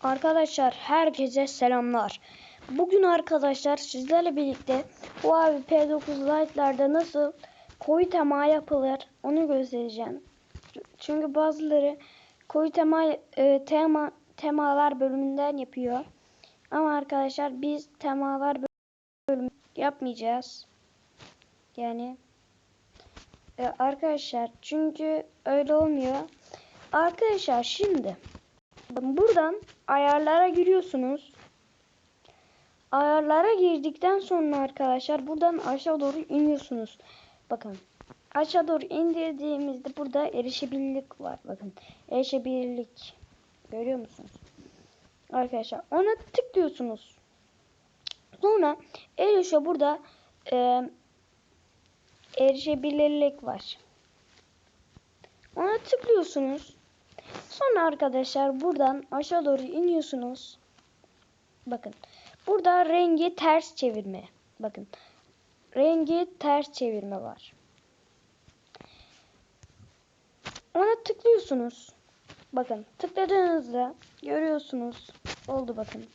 Arkadaşlar herkese selamlar. Bugün arkadaşlar sizlerle birlikte bu abi P9 Lite'larda nasıl koyu tema yapılır onu göstereceğim. Çünkü bazıları koyu tema e, tema temalar bölümünden yapıyor. Ama arkadaşlar biz temalar bölümü yapmayacağız. Yani e, arkadaşlar çünkü öyle olmuyor. Arkadaşlar şimdi Buradan ayarlara giriyorsunuz. Ayarlara girdikten sonra arkadaşlar buradan aşağı doğru iniyorsunuz. Bakın aşağı doğru indirdiğimizde burada erişebilirlik var. Bakın erişebilirlik görüyor musunuz? Arkadaşlar ona tıklıyorsunuz. Sonra erişe burada e, erişebilirlik var. Ona tıklıyorsunuz. Sonra arkadaşlar buradan aşağı doğru iniyorsunuz. Bakın. Burada rengi ters çevirme. Bakın. Rengi ters çevirme var. Ona tıklıyorsunuz. Bakın. Tıkladığınızda görüyorsunuz. Oldu bakın.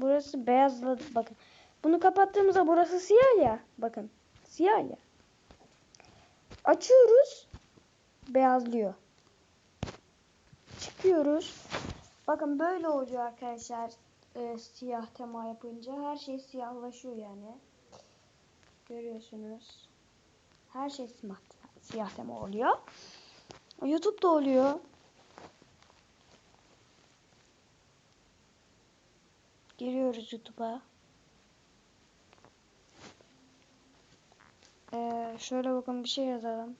Burası beyazladı. Bakın. Bunu kapattığımızda burası siyah ya. Bakın. Siyah ya. Açıyoruz. Beyazlıyor çıkıyoruz. Bakın böyle oluyor arkadaşlar. E, siyah tema yapınca her şey siyahlaşıyor yani. Görüyorsunuz. Her şey siyah, siyah tema oluyor. YouTube'da oluyor. Giriyoruz YouTube'a. Ee, şöyle bakın bir şey yazalım.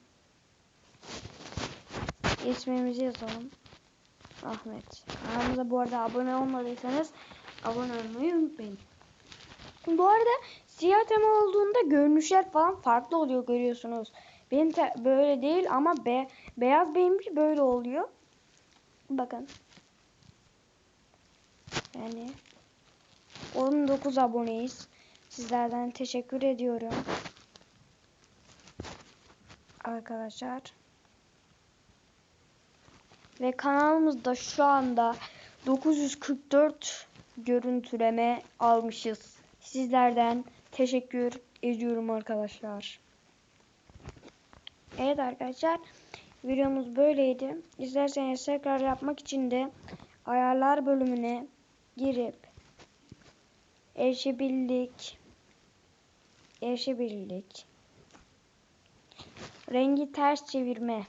İsmimizi yazalım. Ahmet. Kanalımıza bu arada abone olmadıysanız abone olmayı unutmayın. Bu arada siyah tema olduğunda görünüşler falan farklı oluyor görüyorsunuz. Benim böyle değil ama be beyaz benimki böyle oluyor. Bakın. Yani 19 aboneyiz. Sizlerden teşekkür ediyorum. Arkadaşlar. Ve kanalımızda şu anda 944 görüntüleme almışız. Sizlerden teşekkür ediyorum arkadaşlar. Evet arkadaşlar videomuz böyleydi. İsterseniz tekrar yapmak için de ayarlar bölümüne girip erişebilirlik erişebilirlik rengi ters çevirme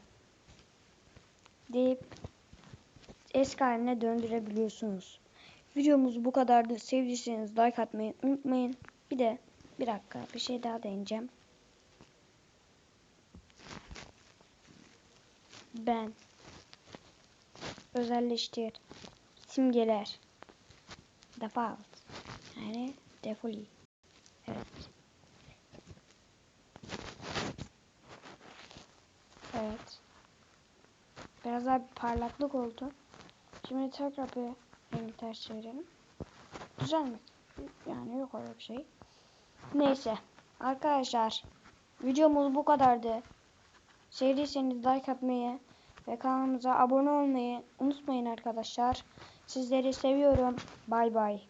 deyip eski haline döndürebiliyorsunuz. Videomuz bu kadardı. Sevdiyseniz like atmayı unutmayın. Bir de bir dakika bir şey daha deneyeceğim. Ben özelleştir simgeler default yani defoli evet Biraz daha bir parlaklık oldu. Şimdi tekrar bir rengi ters çevirelim. Güzel mi? Yani yok öyle bir şey. Neyse. Arkadaşlar. Videomuz bu kadardı. Sevdiyseniz like atmayı ve kanalımıza abone olmayı unutmayın arkadaşlar. Sizleri seviyorum. Bay bay.